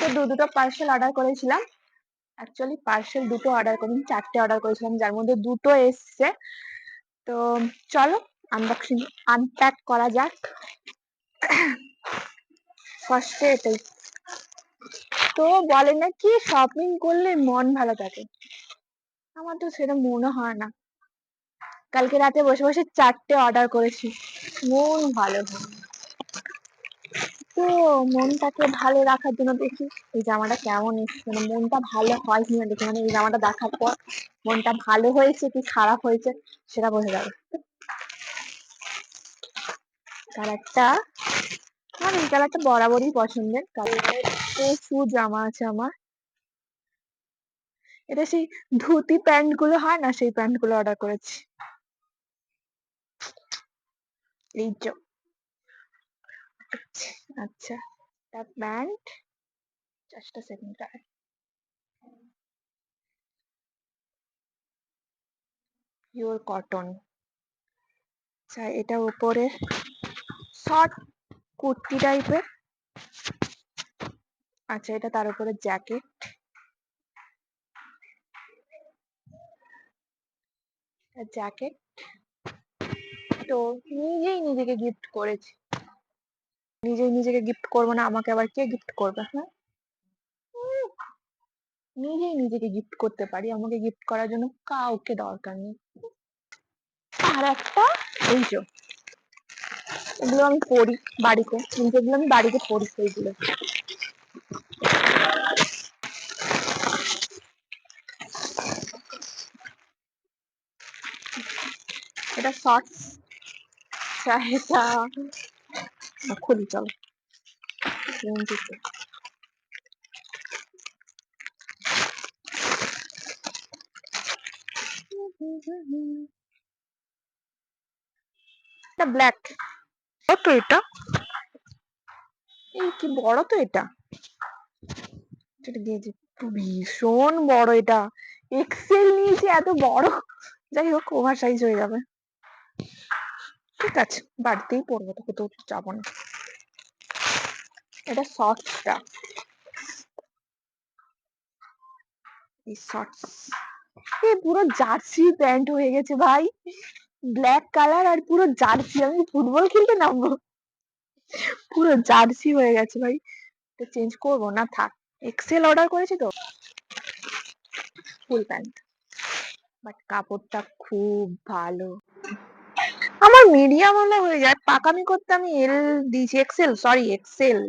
তো দু দুটো পার্সেল অর্ডার করেছিলাম। অ্যাকচুয়ালি পার্সেল দুটো অর্ডার করিনি চারটে অর্ডার করেছিলাম, যার মধ্যে দুটো এসছে। তো চলো আনবক্সিং আনপ্যাক করা যাক। ফার্স্টে এটাই। তো বলে নাকি শপিং করলে মন ভালো থাকে। আমার তো সেটা মনে হয় না। কালকে রাতে বসে বসে চারটে অর্ডার করেছি। মন ভালো হয় তো মনটাকে ভালো রাখার জন্য দেখি, এই জামাটা কেমন এসছে? মানে মনটা ভালো হয় কিনা দেখি মানে এই জামাটা দেখার পর মনটা ভালো হয়েছে কি খারাপ হয়েছে সেটা বোঝা যাবে। কালারটা আমার এই কালারটা বরাবরই পছন্দের। কালারের প্রচুর জামা আছে আমার। এটা সেই ধুতি প্যান্টগুলো হয় না, সেই প্যান্টগুলো অর্ডার করেছি। এই আচ্ছা একটা প্যান্ট চারটা সেকেন্ড কালার পিওর কটন আচ্ছা এটা উপরে শর্ট কুর্তি টাইপের আচ্ছা এটা তার উপরে জ্যাকেট জ্যাকেট তো নিজেই নিজেকে গিফট করেছি। নিজেই নিজেকে গিফট করব না, আমাকে আবার কে গিফট করবে হ্যাঁ? নিজেই নিজেকে গিফট করতে পারি, আমাকে গিফট করার জন্য কাউকে দরকার নেই। আর একটা, এই যে, এগুলো আমি পড়ি বাড়িতে, যেগুলো আমি বাড়িতে পড়ি সেইগুলো। এটা শর্টস এটা খুলি চলো গেঞ্জিতে। এটা ব্ল্যাক কত এটা। এই কি বড় তো এটা? এটা গেঞ্জি ভীষণ বড় এটা। এক্সেল নিয়েছি এত বড়। যাই হোক ওভার সাইজ হয়ে যাবে। ঠিক আছে, বাড়িতেই পরবো তো কোথাও যাব না। এটা শর্টসটা এই শর্টস এ পুরো জার্সি প্যান্ট হয়ে গেছে ভাই। ব্ল্যাক কালার আর পুরো জার্সি আমি ফুটবল খেলতে নামবো। পুরো জার্সি হয়ে গেছে ভাই। তো চেঞ্জ করব, না থাক। এক্সেল অর্ডার করেছি তো। ফুল প্যান্ট বাট কাপড়টা খুব ভালো। আমার মিডিয়াম হলে হয়ে যায়। পাকামি করতে আমি এল দিয়েছি এক্সেল সরি এক্সেল